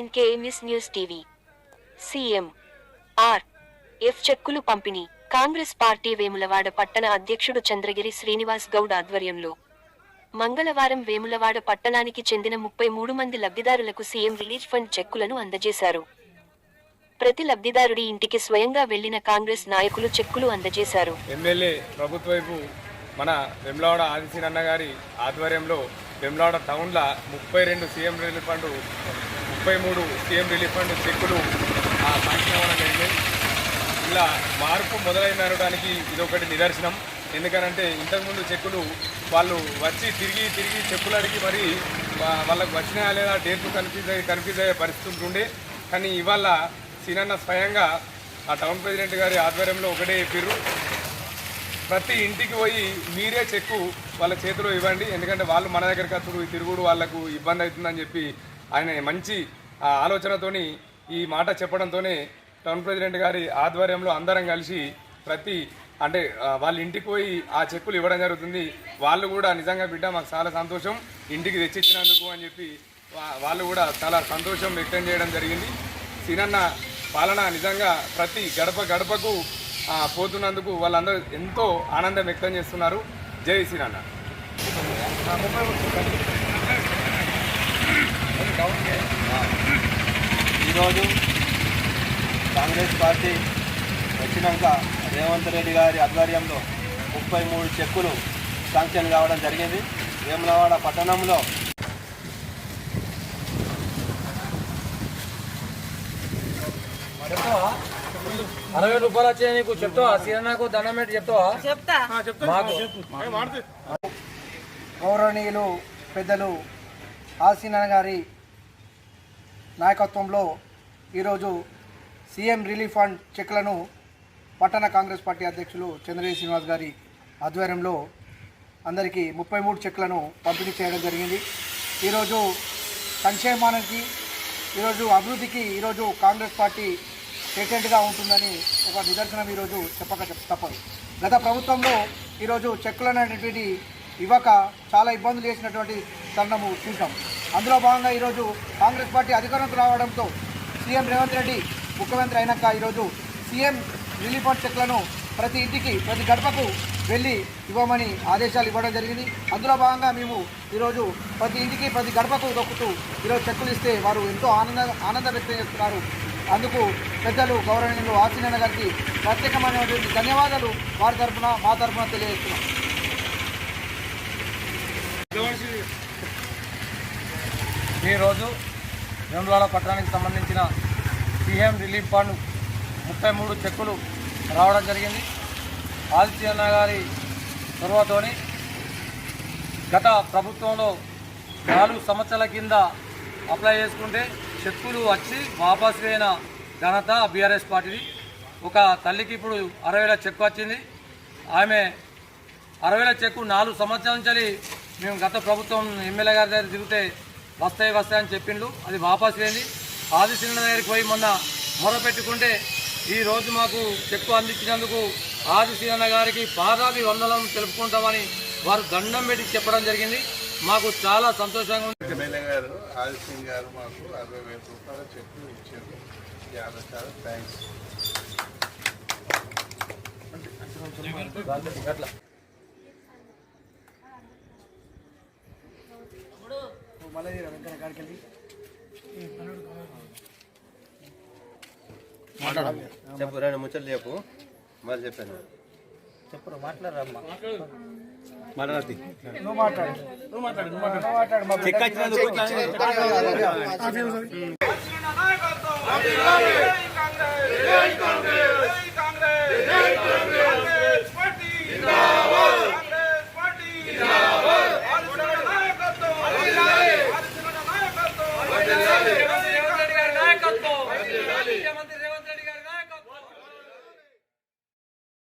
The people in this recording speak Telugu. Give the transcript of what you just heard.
KMS news TV. CM. R. F చెక్కులు పంపిణీ. కాంగ్రెస్ పార్టీ వేములవాడ పట్టణ అధ్యక్షుడు చంద్రగిరి శ్రీనివాస్ గౌడ్ ఆధ్వర్యంలో. మంగళవారం వేములవాడ పట్టణానికి చెందిన ముప్పై మూడు మంది లబ్ధిదారులకు సీఎం రిలీఫ్ ఫండ్ చెక్కులను అందజేశారు. ప్రతి లబ్ధిదారుడి ఇంటికి స్వయంగా వెళ్ళిన కాంగ్రెస్ నాయకులు చెక్కులు అందజేశారు. ఎమ్మెల్యే ప్రభుత్వ వైపు మన వెమ్లవాడ ఆదిశీనన్న గారి ఆధ్వర్యంలో వెమ్లవాడ టౌన్లో ముప్పై రెండు సీఎం రిలీఫ్ ఫండ్ ముప్పై మూడు సీఎం రిలీఫ్ ఫండ్ చెక్కులు ఆ సాంక్షన్ జరిగింది. ఇలా మార్పు మొదలైనడానికి ఇది ఇదొకటి నిదర్శనం. ఎందుకనంటే ఇంతకుముందు చెక్కులు వాళ్ళు వచ్చి తిరిగి తిరిగి చెక్కులు అడిగి మరి వాళ్ళకు వచ్చినా లేదా డేట్లు కన్ఫ్యూజ్ అయ్యి కన్ఫ్యూజ్ అయ్యే పరిస్థితి ఉంటుండే కానీ ఇవాళ సీనన్న స్వయంగా ఆ టౌన్ ప్రెసిడెంట్ గారి ఆధ్వర్యంలో ఒకటే చెప్పారు ప్రతి ఇంటికి పోయి మీరే చెక్కు వాళ్ళ చేతిలో ఇవ్వండి. ఎందుకంటే వాళ్ళు మన దగ్గరికి వచ్చుడు ఈ తిరుగుడు వాళ్ళకు ఇబ్బంది అవుతుందని చెప్పి ఆయన మంచి ఆలోచనతోని ఈ మాట చెప్పడంతోనే టౌన్ ప్రెసిడెంట్ గారి ఆధ్వర్యంలో అందరం కలిసి ప్రతి అంటే వాళ్ళ ఇంటికి పోయి ఆ చెక్కులు ఇవ్వడం జరుగుతుంది. వాళ్ళు కూడా నిజంగా బిడ్డ మాకు చాలా సంతోషం. ఇంటికి తెచ్చిచ్చినందుకు అని చెప్పి వా- వాళ్ళు కూడా చాలా సంతోషం వ్యక్తం చేయడం జరిగింది. సినన్న పాలన నిజంగా ప్రతి గడప గడపకు పోతున్నందుకు వాళ్ళందరూ ఎంతో ఆనందం వ్యక్తం చేస్తున్నారు. జై సినన్న. ఈరోజు కాంగ్రెస్ పార్టీ వచ్చినాక రేవంత్ రెడ్డి గారి ఆధ్వర్యంలో ముప్పై మూడు చెక్కులు శాంక్షన్ కావడం జరిగింది. వేములవాడ పట్టణంలో అరవై రూపాయలు వచ్చాయి నీకు. చెప్తావా? సీరన్నకు దండం పెట్టి చెప్తావా? చెప్తా. గౌరవనీయులు పెద్దలు ఆసీనన్ గారి నాయకత్వంలో ఈరోజు సీఎం రిలీఫ్ ఫండ్ చెక్లను పట్టణ కాంగ్రెస్ పార్టీ అధ్యక్షులు చంద్రయ్య శ్రీనివాస్ గారి ఆధ్వర్యంలో అందరికీ ముప్పై మూడు చెక్లను పంపిణీ చేయడం జరిగింది. ఈరోజు సంక్షేమానికి ఈరోజు అభివృద్ధికి ఈరోజు కాంగ్రెస్ పార్టీ పేటెంట్గా ఉంటుందని ఒక నిదర్శనం ఈరోజు చెప్పక తప్పదు. గత ప్రభుత్వంలో ఈరోజు చెక్కులు అనేటువంటి ఇవ్వక చాలా ఇబ్బందులు చేసినటువంటి తరుణము చూసాం అందులో భాగంగా ఈరోజు కాంగ్రెస్ పార్టీ అధికారంలోకి రావడంతో సీఎం రేవంత్ రెడ్డి ముఖ్యమంత్రి అయినాక ఈరోజు సీఎం రిలీఫ్ ఫండ్ చెక్లను ప్రతి ఇంటికి ప్రతి గడపకు వెళ్ళి ఇవ్వమని ఆదేశాలు ఇవ్వడం జరిగింది. అందులో భాగంగా మేము ఈరోజు ప్రతి ఇంటికి ప్రతి గడపకు దొక్కుతూ ఈరోజు చెక్కులు ఇస్తే వారు ఎంతో ఆనంద ఆనందం వ్యక్తం చేస్తున్నారు. అందుకు పెద్దలు గౌరవనీయులు ఆశీనన్న గారికి ప్రత్యేకమైనటువంటి ధన్యవాదాలు వారి తరఫున మా తరఫున తెలియజేస్తున్నాం. ఈరోజు వేములవాడ పట్టణానికి సంబంధించిన సీఎం రిలీఫ్ ఫండ్ ముప్పై మూడు చెక్కులు రావడం జరిగింది. ఆదిత్యన్న గారి చొరవతోని గత ప్రభుత్వంలో నాలుగు సంవత్సరాల కింద అప్లై చేసుకుంటే చెక్కులు వచ్చి వాపసు అయిన ఘనత బీఆర్ఎస్ పార్టీది. ఒక తల్లికి ఇప్పుడు అరవై వేల చెక్కు వచ్చింది. ఆమె అరవై వేల చెక్కు నాలుగు సంవత్సరాల నుంచి మేము గత ప్రభుత్వం ఎమ్మెల్యే గారి దగ్గర తిరిగితే వస్తాయి వస్తాయని చెప్పిండు అది వాపస్ లేని ఆది సిలిండర్ దగ్గరికి పోయి మొన్న మొర పెట్టుకుంటే ఈ రోజు మాకు చెక్కు అందించినందుకు ఆది సిలిండర్ గారికి పాదాభి వందనం తెలుపుకుంటామని వారు దండం పెట్టి చెప్పడం జరిగింది. మాకు చాలా సంతోషంగా ఉంది. ఎమ్మెల్యే గారు ఆది సింగ్ గారు మాకు అరవై వేల రూపాయల చెక్కు ఇచ్చారు. చాలా చాలా థ్యాంక్స్. చెప్పు రాని ముచ్చట్లు చెప్పు మరి చెప్పాను చెప్పు మాట్లాడరమ్మా